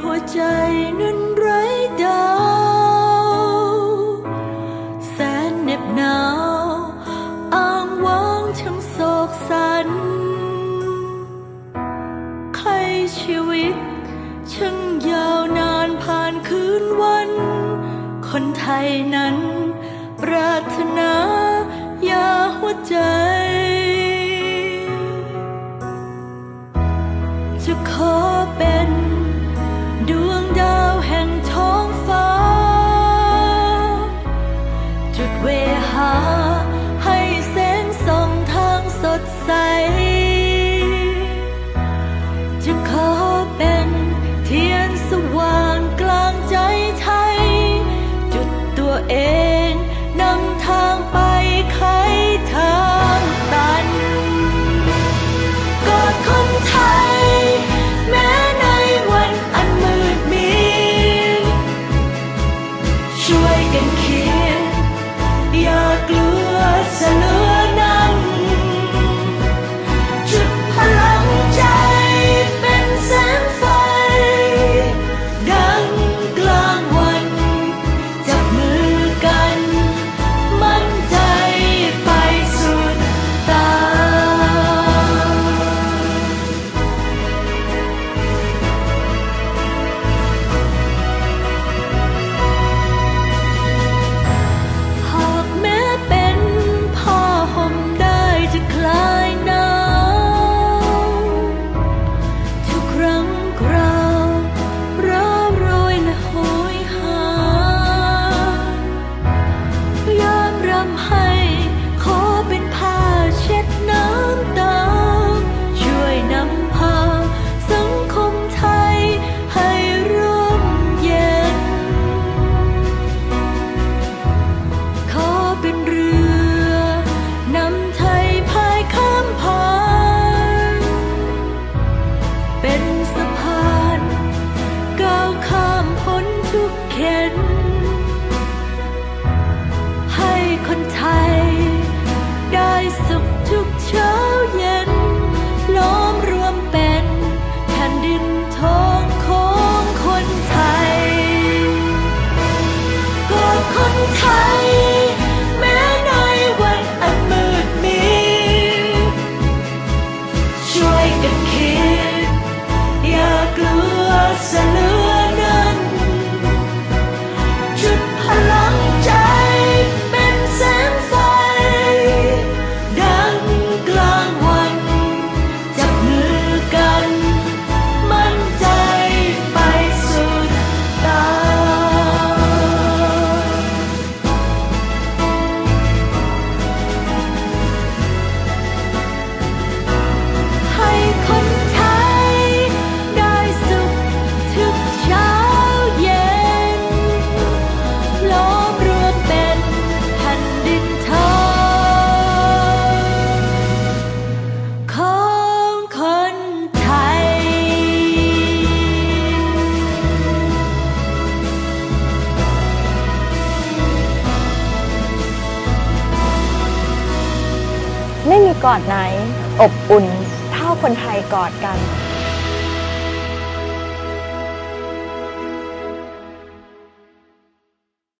หัวใจนั้นไร้ดาวแสนเหน็บหนาวอ้างว้างช่างโศกสันใครชีวิตช่างยาวนานผ่านคืนวัน คนไทยนั้น ปรารถนา ยาหัวใจ salud. somehow กอดไหน อบอุ่น เท่าคนไทยกอดกัน